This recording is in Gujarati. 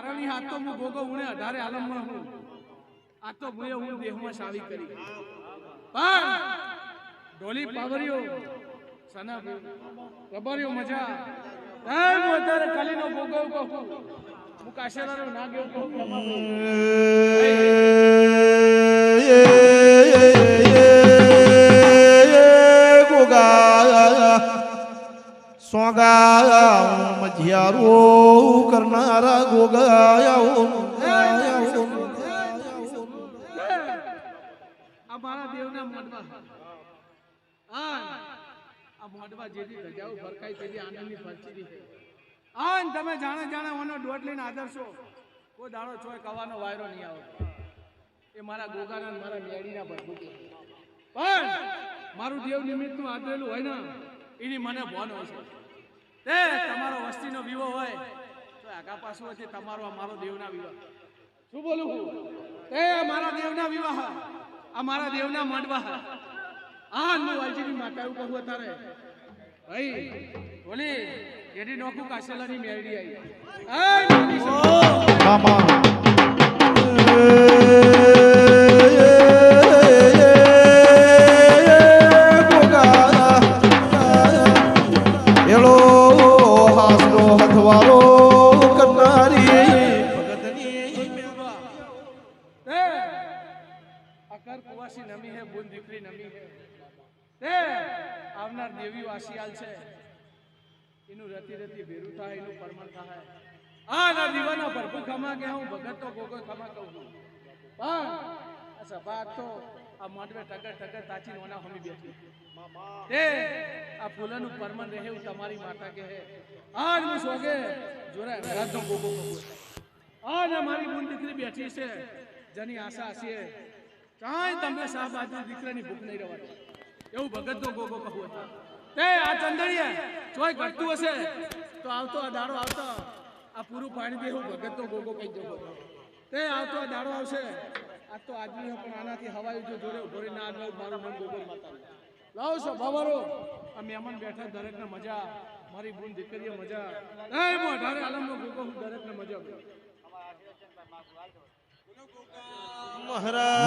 કારણની હાથ તો હું ગોગો ઉણે અઢારે આલમમાં હું. આ તો મુએ હું દેહમાં સાવી કરી. પણ ડોલી પાવરીઓ, સના રબરીઓ મજા. હું અત્યારે કલીનો ભોગવ કહું. હું કાશેરાનો ના ગયો કહું. સોગા મજિયારો કરનારા ગોગાયા આ મારા દેવના મોઢવા આ મોઢવા જેથી રજાઓ ફરકાઈ તેવી આનંદની ફરચીરી આન, તમે જાણે જાણે ઓનો દોઢ લઈને આદરશો કોઈ દાડો છો કવાનો વાયરો નહીં આવે. એ મારા ગોગાના મારા મેડીના ભરભૂ પણ મારું દેવ નિમિત્તનું આદરેલું હોય ને એની મને ભાન હોય છે. તે તમારો વસ્તીનો વિવો હોય તો આગા પાછું હશે તમારો આ મારો દેવના વિવાહ શું બોલું હું? એ મારા દેવના વિવાહ આ મારા દેવના માંડવા આ હું વાલજીની માતા એવું કહું અત્યારે. ભાઈ બોલી એની નોકું કાશેલાની મેળી આવી. અકર કુવાસી નમી હે, બુન દીકરી નમી હે. તે આવનાર દેવી વાસિયાલ છે. એનું રતી રતી ભેરું થાય, એનું પરમણ થાય. આ ના દીવાના ભરપૂર ખમા કે હું ભગત તો ગોગો ખમા કહું છું. પણ આ સભા તો આ માંડવે ટગર ટગર તાચી નોના હમી બેઠી. તે આ ફૂલનું પરમન રહે હું તમારી માતા કે હે આજ હું સોગે જોરા રાતનો ગોગો કહું આ ના મારી બુન દીકરી બેઠી છે. જેની આશા છે કાંઈ તમને શાહબાજુ દીકરાની ભૂખ નહીં રહેવાની એવું ભગતનો ગોગો કહું હતો તે આ ચંદડીએ ચોય ઘટતું હશે તો આવતો આ દાડો આવતો. આ પૂરું પાણી દેવું ભગતનો ગોગો કહી જવો તે આવતો આ દાડો આવશે. આ તો આદમી પણ આનાથી હવાઈ જો જોડે ઊભો રહીને આ લઉં મારું મન ગોગો માતા લાવો છો ભવારો આ મહેમાન બેઠા દરેકને મજા. મારી બુન દીકરીએ મજા. એ મોઢારે આલમનો ગોગો હું દરેકને મજા મહારાજ.